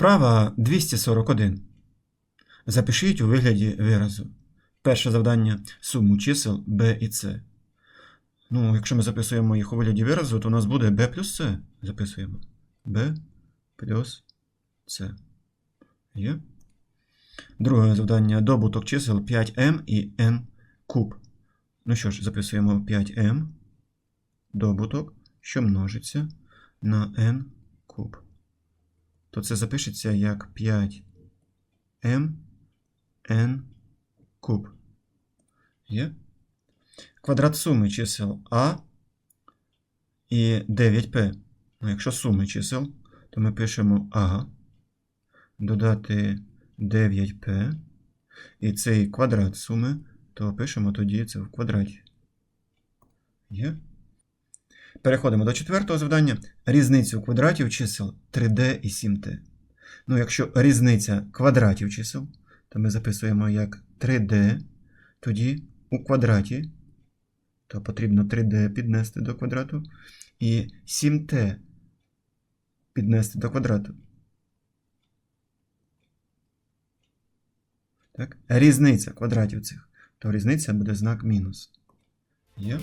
Вправа 241. Запишіть у вигляді виразу. Перше завдання суму чисел b і c. Ну, якщо ми записуємо їх у вигляді виразу, то у нас буде b плюс c. Записуємо. b плюс c. Є? Друге завдання добуток чисел 5m і n куб. Ну що ж, записуємо 5m добуток, що множиться на n куб. То це запишеться як 5m n куб. Є? Квадрат суми чисел А і 9p. Ну, якщо суми чисел, то ми пишемо А, додати 9p, і цей квадрат суми, то пишемо тоді це в квадраті. Є? Переходимо до четвертого завдання. Різницю квадратів чисел 3D і 7t. Ну, якщо різниця квадратів чисел, то ми записуємо як 3D, тоді у квадраті, то потрібно 3D піднести до квадрату, і 7t піднести до квадрату. Так? Різниця квадратів цих, то різниця буде знак мінус. Є?